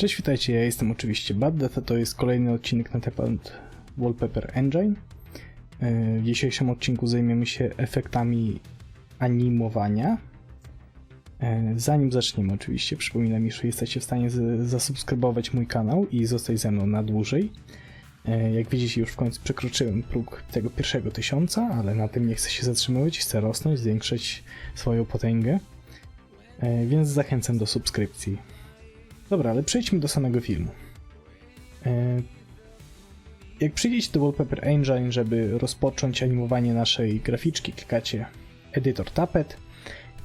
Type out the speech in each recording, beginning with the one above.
Cześć, witajcie, ja jestem oczywiście Bad Death, to jest kolejny odcinek na temat Wallpaper Engine. E, W dzisiejszym odcinku zajmiemy się efektami animowania. E, Zanim zaczniemy oczywiście, przypominam, że jesteście w stanie zasubskrybować mój kanał i zostać ze mną na dłużej. E, Jak widzicie, już w końcu przekroczyłem próg tego pierwszego tysiąca, ale na tym nie chcę się zatrzymywać, chcę rosnąć, zwiększać swoją potęgę. Więc zachęcam do subskrypcji. Dobra, ale przejdźmy do samego filmu. E, Jak przyjdziecie do Wallpaper Engine, żeby rozpocząć animowanie naszej graficzki, klikacie Editor Tapet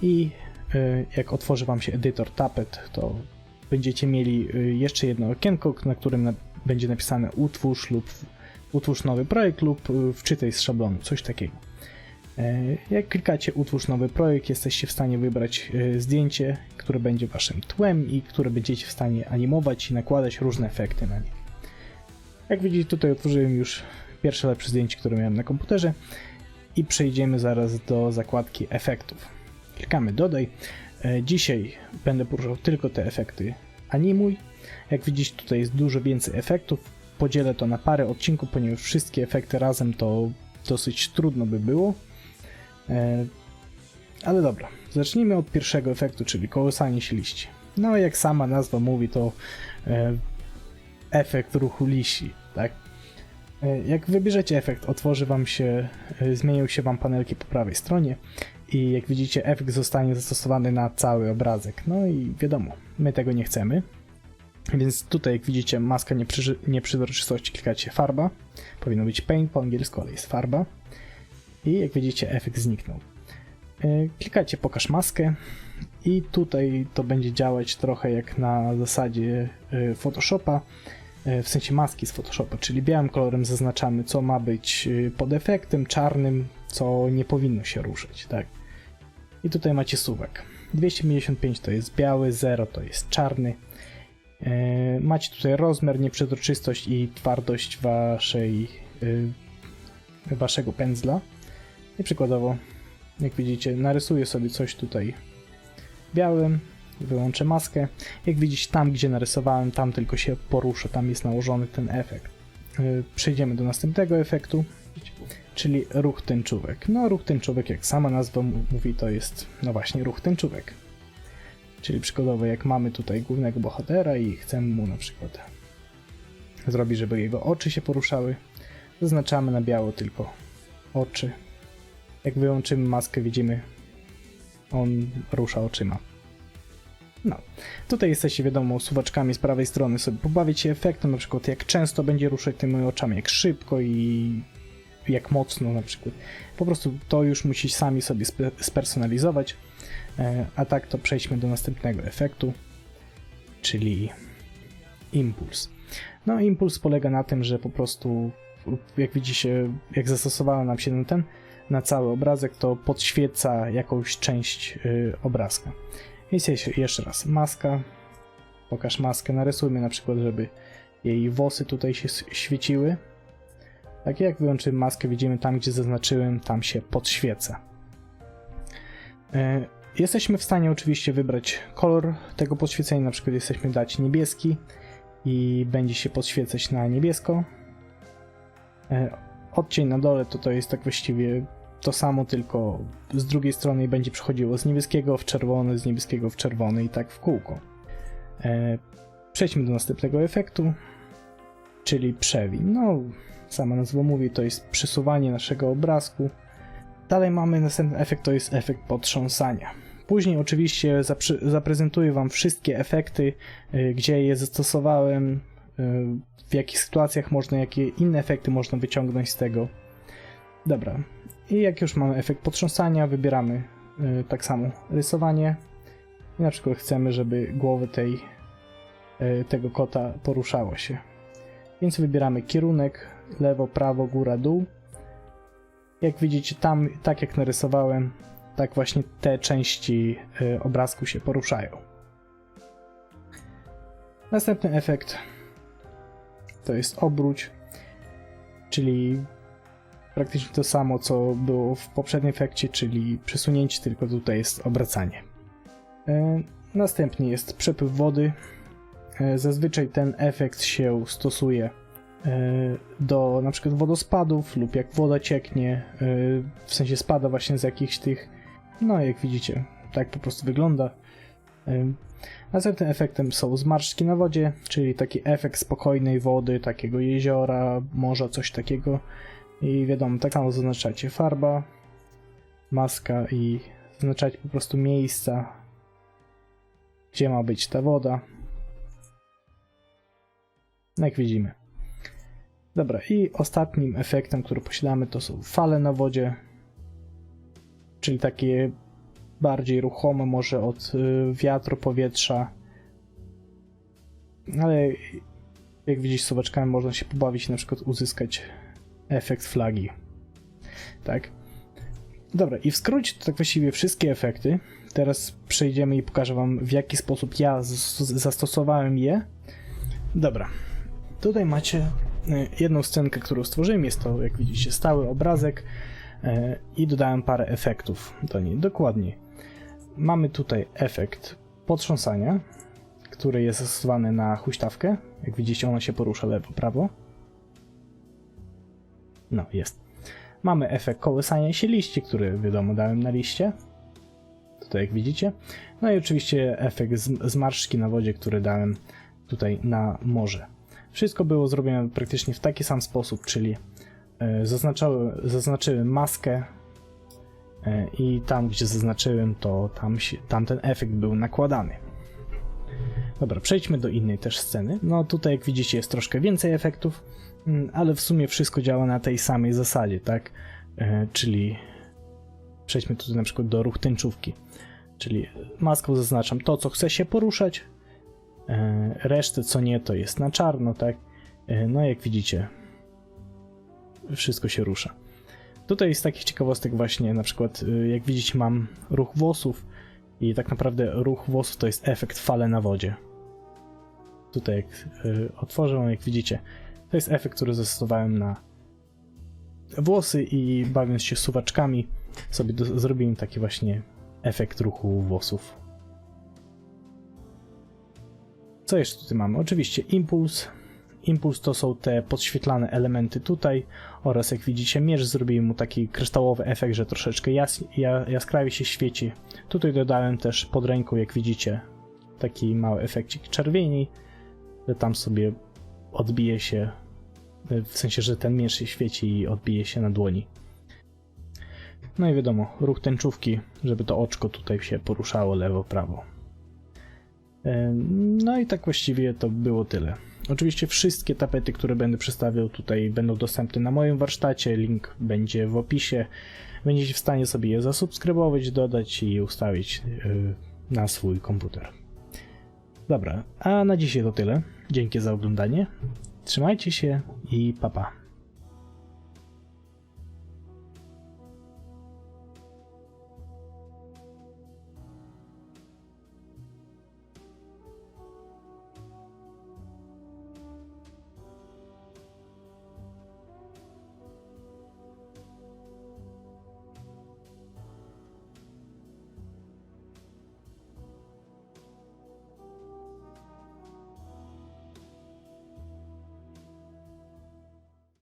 i e, jak otworzy Wam się Editor Tapet, to będziecie mieli e, jeszcze jedno okienko, na którym będzie napisane utwórz lub utwórz nowy projekt lub wczytaj z szablonu, coś takiego. E, Jak klikacie utwórz nowy projekt, jesteście w stanie wybrać e, zdjęcie, które będzie waszym tłem i które będziecie w stanie animować i nakładać różne efekty na nie. Jak widzicie, tutaj otworzyłem już pierwsze lepsze zdjęcie, które miałem na komputerze i przejdziemy zaraz do zakładki efektów. Klikamy dodaj. E, Dzisiaj będę poruszał tylko te efekty animuj. Jak widzicie, tutaj jest dużo więcej efektów. Podzielę to na parę odcinków, ponieważ wszystkie efekty razem to dosyć trudno by było. E, ale dobra, zacznijmy od pierwszego efektu, czyli kołysanie się liści. No, jak sama nazwa mówi, to e, efekt ruchu liści, tak? E, jak wybierzecie efekt, otworzy wam się, zmienią się wam panelki po prawej stronie i jak widzicie, efekt zostanie zastosowany na cały obrazek. No i wiadomo, my tego nie chcemy. Więc tutaj, jak widzicie, maska nieprzyży- nieprzezroczystości, klikacie farba. Powinno być paint po angielsku, ale jest farba. I jak widzicie, efekt zniknął. E, Klikacie pokaż maskę i tutaj to będzie działać trochę jak na zasadzie e, Photoshopa, e, w sensie maski z Photoshopa, czyli białym kolorem zaznaczamy co ma być pod efektem, czarnym co nie powinno się ruszyć, tak. I tutaj macie suwak. 255 to jest biały, 0 to jest czarny. Macie tutaj rozmiar, nieprzezroczystość i twardość waszej, waszego pędzla. I przykładowo, jak widzicie, narysuję sobie coś tutaj białym, wyłączę maskę. Jak widzicie, tam gdzie narysowałem, tam tylko się poruszę, tam jest nałożony ten efekt. Yy, Przejdziemy do następnego efektu, czyli ruch tęczówek. No, ruch tęczówek, jak sama nazwa mówi, to jest, no właśnie, ruch tęczówek. Czyli przykładowo, jak mamy tutaj głównego bohatera i chcemy mu na przykład zrobić, żeby jego oczy się poruszały, zaznaczamy na biało tylko oczy. Jak wyłączymy maskę, widzimy, on rusza oczyma. No, tutaj jesteście, wiadomo, suwaczkami z prawej strony sobie pobawić się efektem, na przykład jak często będzie ruszać tymi oczami, jak szybko i jak mocno na przykład. Po prostu to już musicie sami sobie spe- spersonalizować. E, A tak to przejdźmy do następnego efektu, czyli impuls. No, impuls polega na tym, że po prostu, jak widzicie, jak zastosowałem nam się ten, na cały obrazek, to podświeca jakąś część y, obrazka. Więc jeszcze- raz, maska, pokaż maskę, narysujmy na przykład, żeby jej włosy tutaj się świeciły. Tak jak wyłączymy maskę, widzimy tam, gdzie zaznaczyłem, tam się podświeca. E, Jesteśmy w stanie oczywiście wybrać kolor tego podświecenia, na przykład jesteśmy dać niebieski i będzie się podświecać na niebiesko. E, Odcień na dole to to jest tak właściwie to samo, tylko z drugiej strony będzie przechodziło z niebieskiego w czerwony, z niebieskiego w czerwony i tak w kółko. E, przejdźmy do następnego efektu, czyli przewin. No, sama nazwa mówi, to jest przesuwanie naszego obrazku. Dalej mamy następny efekt, to jest efekt potrząsania. Później oczywiście zaprezentuję Wam wszystkie efekty, y, gdzie je zastosowałem, w jakich sytuacjach można, jakie inne efekty można wyciągnąć z tego. Dobra, i jak już mamy efekt potrząsania, wybieramy y, tak samo rysowanie. I na przykład chcemy, żeby głowy tej, y, tego kota poruszało się. Więc wybieramy kierunek lewo, prawo, góra, dół. Jak widzicie tam, tak jak narysowałem, tak właśnie te części y, obrazku się poruszają. Następny efekt to jest obróć, czyli praktycznie to samo, co było w poprzednim efekcie, czyli przesunięcie, tylko tutaj jest obracanie. E, Następnie jest przepływ wody, E, Zazwyczaj ten efekt się stosuje e, do na przykład wodospadów lub jak woda cieknie, w sensie spada właśnie z jakichś tych, no jak widzicie, tak po prostu wygląda. Następnym efektem są zmarszczki na wodzie, czyli taki efekt spokojnej wody, takiego jeziora, morza, coś takiego. I wiadomo, tak samo zaznaczacie farba, maska i zaznaczacie po prostu miejsca, gdzie ma być ta woda. No jak widzimy. Dobra, i ostatnim efektem, który posiadamy, to są fale na wodzie, czyli takie bardziej ruchome, może od y, wiatru, powietrza. Ale jak widzisz, z suwaczkami można się pobawić, na przykład uzyskać efekt flagi. Tak. Dobra, i w skrócie to tak właściwie wszystkie efekty. Teraz przejdziemy i pokażę Wam, w jaki sposób ja zastosowałem je. Dobra, tutaj macie y, jedną scenkę, którą stworzyłem. Jest to, jak widzicie, stały obrazek y, i dodałem parę efektów do niej. Dokładnie. Mamy tutaj efekt potrząsania, który jest zastosowany na huśtawkę. Jak widzicie, ona się porusza lewo, prawo. No, jest. Mamy efekt kołysania się liści, który wiadomo dałem na liście. Tutaj jak widzicie. No i oczywiście efekt zmarszczki na wodzie, który dałem tutaj na morze. Wszystko było zrobione praktycznie w taki sam sposób, czyli e, zaznaczyłem maskę i tam gdzie zaznaczyłem to tam, tam ten efekt był nakładany. Dobra, przejdźmy do innej też sceny. No tutaj jak widzicie jest troszkę więcej efektów, mm, ale w sumie wszystko działa na tej samej zasadzie, tak? E, czyli przejdźmy tutaj na przykład do ruch tęczówki. Czyli maską zaznaczam to, co chce się poruszać, e, resztę co nie to jest na czarno, tak? E, no jak widzicie, wszystko się rusza. Tutaj z takich ciekawostek właśnie na przykład y, jak widzicie mam ruch włosów i tak naprawdę ruch włosów to jest efekt fale na wodzie. Tutaj jak y, otworzę, jak widzicie, to jest efekt, który zastosowałem na włosy i bawiąc się suwaczkami sobie do, zrobiłem taki właśnie efekt ruchu włosów. Co jeszcze tutaj mamy? Oczywiście impuls. Impuls to są te podświetlane elementy tutaj oraz jak widzicie miecz zrobiłem mu taki kryształowy efekt, że troszeczkę jas, ja, jaskrawie się świeci. Tutaj dodałem też pod ręką, jak widzicie, taki mały efekcik czerwieni, że tam sobie odbije się, w sensie, że ten miecz się świeci i odbije się na dłoni. No i wiadomo, ruch tęczówki, żeby to oczko tutaj się poruszało lewo, prawo. Em, No i tak właściwie to było tyle. Oczywiście wszystkie tapety, które będę przedstawiał tutaj będą dostępne na moim warsztacie, link będzie w opisie. Będziecie w stanie sobie je zasubskrybować, dodać i ustawić yy, na swój komputer. Dobra, a na dzisiaj to tyle. Dzięki za oglądanie. Trzymajcie się i pa pa.